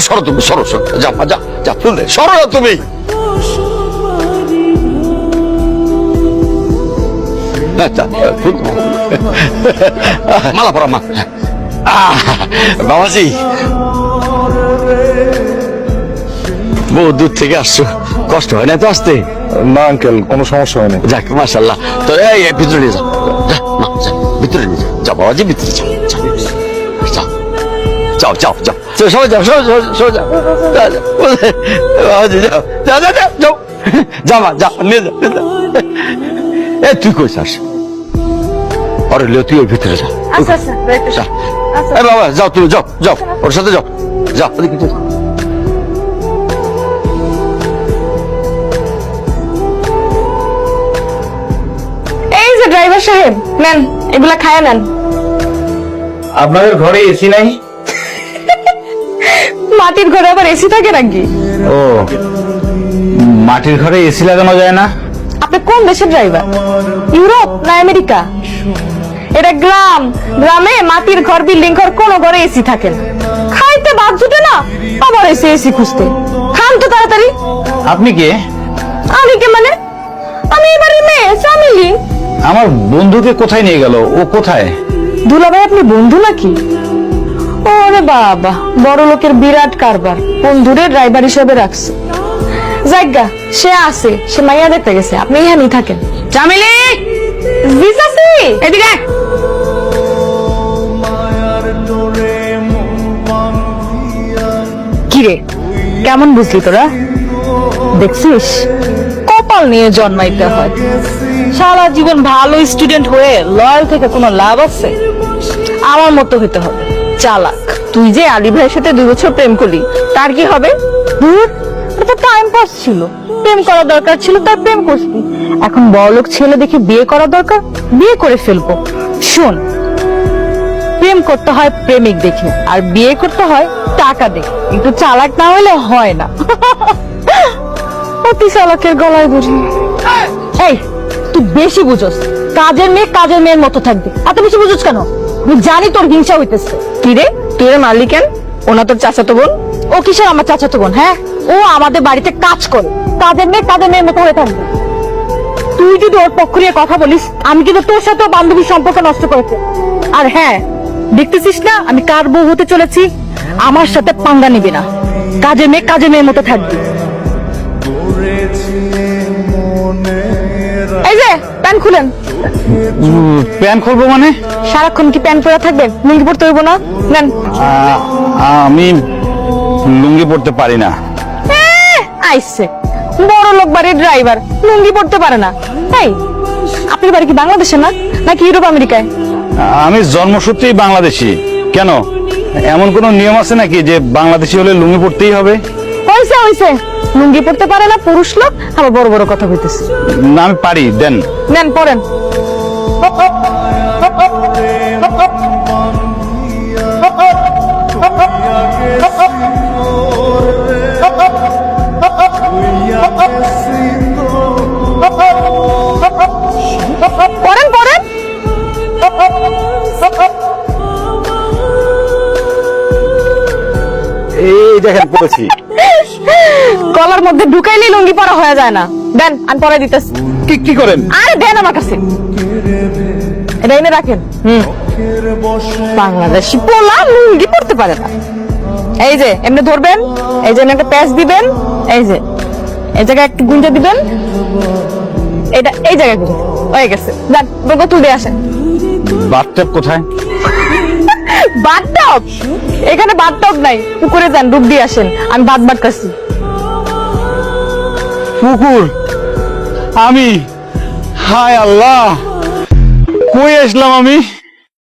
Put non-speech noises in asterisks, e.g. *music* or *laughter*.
সরো তুমি সরো সরো যা যা যা ফুল সরো না তুমি। মালা পরা মা বাবাজি বহু দূর থেকে আসছো কষ্ট হয় না তো আসতে না আঙ্কেল কোনো সমস্যা হয়নি। যাক মাশাল্লাহ তো এই ভিতরে নিয়ে যাও মা, যা, ভিতরে নিয়ে যাও যাও বাবাজি ভিতরে যাও যাও, যাও যাও যাও যাও। যাও সবাই যাও সবাই যাও সবাই যাও। যাও, যাও। বাবাজি যাও। যাও যাও যাও যাও। যা মা যা নিয়ে যাও। এ তুই কই যাস? আরে লিও তুই ওই ভিতরে যা। আচ্ছা আচ্ছা এ বাবা যাও তুমি যাও যাও। ওর সাথে যাও। যাও। সাহেব নেন এগুলা খায় নেন। আপনাদের ঘরে এসি নাই? মাটির ঘরে আবার এসি থাকে নাকি? ও মাটির ঘরে এসি লাগানো যায় না? আপনি কোন দেশের ড্রাইভার ইউরোপ না আমেরিকা? এটা গ্রাম। গ্রামে মাটির ঘর বিল্ডিং ঘর কোন ঘরে এসি থাকে না। খাইতে বাদ জুটে না আবার এসি এসি খুঁজতে। খান তো তাড়াতাড়ি। আপনি কে? আমি কে মানে? আমি এবারে মেয়ে চামিলি আমার বন্ধুকে কোথায় নিয়ে গেল? ও কোথায়? দুলাভাই, আপনি বন্ধু নাকি? ওরে বাবা, বড় লোকের বিরাট কারবার। বন্ধুরে ড্রাইভার হিসেবে রাখছে। জায়গা সে আছে, সে মাইয়া দেখতে গেছে। আপনি এখানেই থাকেন। চামিলি জিসাসি এদিকে কিরে, কেমন বুঝলি তোরা? দেখছিস? কপাল নিয়ে জন্মাইতে হয়। সারা জীবন ভালো স্টুডেন্ট হয়ে লয়াল থেকে কোনো লাভ আছে? আমার মতো হতে হবে। চালাক। তুই যে আলী ভাইয়ের সাথে দুই বছর প্রেম করলি তার কি হবে? ধুর, তো টাইম পাস ছিল। প্রেম করা দরকার ছিল তার প্রেম করছি। এখন বড়লোক ছেলে দেখে বিয়ে করা দরকার? বিয়ে করে ফেলব। শোন প্রেম করতে হয় প্রেমিক দেখে আর বিয়ে করতে হয় টাকা দেখে। কিন্তু চালাক না হলে হয় না। *laughs* অতি চালাকের গলায় বুঝি এই তুই বেশি বুঝোস। কাজের মেয়ে কাজের মেয়ের মতো থাকবে। এত বেশি বুঝোস কেন? আমি জানি তোর হিংসা হইতেছে। কি রে? তুই এর মারলি কেন? ওনা তোর চাচাতো বোন? ও কিসের আমার চাচাতো বোন হ্যাঁ? ও আমাদের বাড়িতে কাজ করে। কাজের মেয়ে কাজের মেয়ের মতো হয়ে থাকবে। তুই যদি ওর পক্ষ নিয়ে কথা বলিস আমি কিন্তু তোর সাথে বান্ধবীর সম্পর্ক নষ্ট করেছে আর হ্যাঁ দেখতেছিস না আমি কার বউ হতে চলেছি? আমার সাথে পাঙ্গা নিবি না। কাজে মেয়ে কাজে মেয়ের মতো থাকবি। এই যে প্যান্ট খুলেন। প্যান খুলবো মানে? সারাক্ষণ কি প্যান্ট পরে থাকবেন লুঙ্গি পরতে হইব না? নেন। আমি লুঙ্গি পড়তে পারি না। আইসে। বড় লোক বাড়ির ড্রাইভার লুঙ্গি পরতে পারে না। তাই আপনার বাড়ি কি বাংলাদেশে না? নাকি ইউরোপ আমেরিকায়? আমি জন্মসূত্রেই বাংলাদেশি। কেন? এমন কোন নিয়ম আছে নাকি যে বাংলাদেশি হলে লুঙ্গি পড়তেই হবে? লুঙ্গি পরতে পারে না পুরুষ লোক আবার বড় বড় কথা হইতেছে না আমি পারি দেন। নেন পড়েন। পড়েন পড়েন। এই দেখেন পড়েছি। গলার মধ্যে ঢুকাইলেই লুঙ্গি পরা হয়ে যায় না। দেন আমি পরে দিতেছি। কি কি করেন? আরে দেন আমার কাছে। এটা এনে রাখেন। হুম। বাংলাদেশি পোলা লুঙ্গি পড়তে পারে না। এই যে এমনি ধরবেন এই যে একটা প্যাচ দিবেন এই যে এই জায়গায় একটু গুঞ্জে দিবেন। এটা এই জায়গায় গুঞ্জে। হয়ে গেছে। যান বোতল দিয়ে আসেন। বাথটব কোথায়? বাথটব? এখানে বাথটব নাই। পুকুরে যান ডুব দিয়ে আসেন। আমি ভাত ভাত কাছি পুকুর আমি হায় আল্লাহ। কই আসলাম আমি?